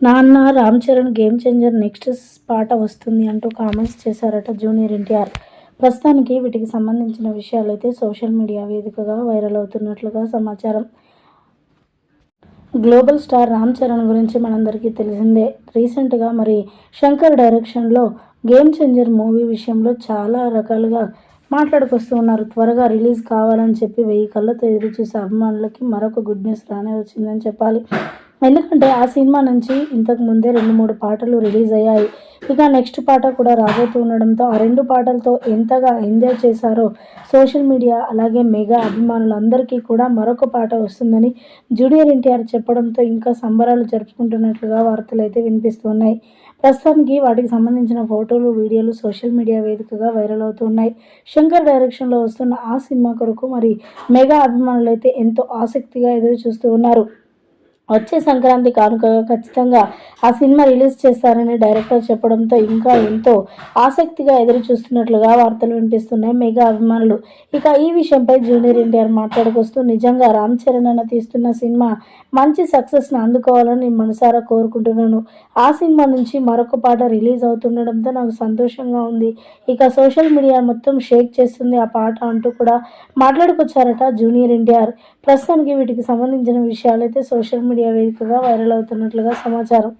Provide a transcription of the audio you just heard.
నాన్న Ram Charan game changer next పాట వస్తుంది అంటూ కామెంట్స్ చేశారట జూనియర్ ఎన్టీఆర్. ప్రస్తుతానికి వీటికి సంబంధించిన విషయాలైతే సోషల్ మీడియా వేదికగా వైరల్ అవుతున్నట్లుగా సమాచారం. గ్లోబల్ స్టార్ రామ్ చరణ్ గురించి మనందరికీ తెలిసిందే. రీసెంట్గా మరి శంకర్ డైరెక్షన్లో గేమ్ చేంజర్ మూవీ విషయంలో చాలా రకాలుగా మాట్లాడుకొస్తూ ఉన్నారు. త్వరగా రిలీజ్ కావాలని చెప్పి వెయ్యి కళ్ళతో ఎదురు చూసే అభిమానులకి మరొక గుడ్ న్యూస్ రానే వచ్చిందని చెప్పాలి. ఎందుకంటే ఆ సినిమా నుంచి ఇంతకు ముందే రెండు మూడు పాటలు రిలీజ్ అయ్యాయి. ఇక నెక్స్ట్ పాట కూడా రాబోతూ ఉండడంతో ఆ రెండు పాటలతో ఎంతగా ఎంజాయ్ చేశారో సోషల్ మీడియా అలాగే మెగా అభిమానులందరికీ కూడా మరొక పాట వస్తుందని జూనియర్ ఎన్టీఆర్ చెప్పడంతో ఇంకా సంబరాలు జరుపుకుంటున్నట్లుగా వార్తలు అయితే వినిపిస్తున్నాయి. ప్రస్తుతానికి వాటికి సంబంధించిన ఫోటోలు వీడియోలు సోషల్ మీడియా వేదికగా వైరల్ అవుతున్నాయి. శంకర్ డైరెక్షన్లో వస్తున్న ఆ సినిమా కొరకు మరి మెగా అభిమానులు అయితే ఎంతో ఆసక్తిగా ఎదురు చూస్తూ ఉన్నారు. వచ్చే సంక్రాంతి కానుకగా ఖచ్చితంగా ఆ సినిమా రిలీజ్ చేస్తారని డైరెక్టర్ చెప్పడంతో ఇంకా ఎంతో ఆసక్తిగా ఎదురు చూస్తున్నట్లుగా వార్తలు వినిపిస్తున్నాయి. మెగా అభిమానులు. ఇక ఈ విషయంపై జూనియర్ ఎన్టీఆర్ మాట్లాడుకొస్తూ నిజంగా రామ్ చరణ్ అన్న తీస్తున్న సినిమా మంచి సక్సెస్ని అందుకోవాలని మనసారా కోరుకుంటున్నాను. ఆ సినిమా నుంచి మరొక పాట రిలీజ్ అవుతుండడంతో నాకు సంతోషంగా ఉంది. ఇక సోషల్ మీడియా మొత్తం షేక్ చేస్తుంది ఆ పాట అంటూ కూడా మాట్లాడుకొచ్చారట జూనియర్ ఎన్టీఆర్. ప్రస్తుతానికి వీటికి సంబంధించిన విషయాలైతే సోషల్ మీడియా మీడియా వేదికగా వైరల్ అవుతున్నట్లుగా సమాచారం.